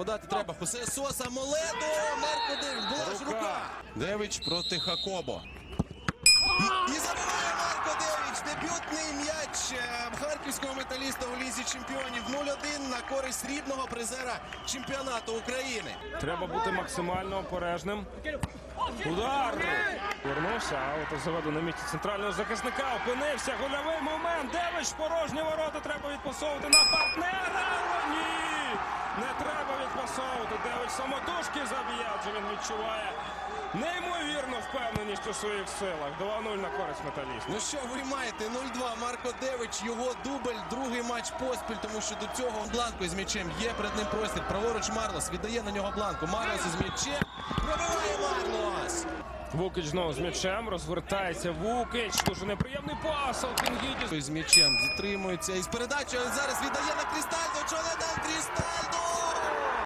Подати треба. Хосе Соса, Моледо, Марко Девич. Була ж Рука. Девич проти Хакобо. І, і забиває Марко Девич. Дебютний м'яч е, харківського металіста у лізі чемпіонів 0-1 на користь рідного призера чемпіонату України. Треба бути максимально обережним. Удар! Вернувся, а от заведу на місці центрального захисника. Опинився. Гольовий момент. Девич порожні ворота. Треба відпасовувати на партнера. Відпасовувати. Девич самотужки заб'є, адже він відчуває неймовірну впевненість у своїх силах. 2-0 на користь металіста. Ну що ви маєте? 0-2. Марко Девич, його дубль, другий матч поспіль, тому що до цього Бланко із м'ячем є перед ним простір. Праворуч Марлос віддає на нього Бланку. Марлос із м'ячем. Пробиває Марлос. Вукич знову з м'ячем. Розвертається Вукич. Дуже неприємний пас. Алкінгідіс. З м'ячем затримується із передачею. Зараз віддає на Крістальдо. Чолодан Крістальдо.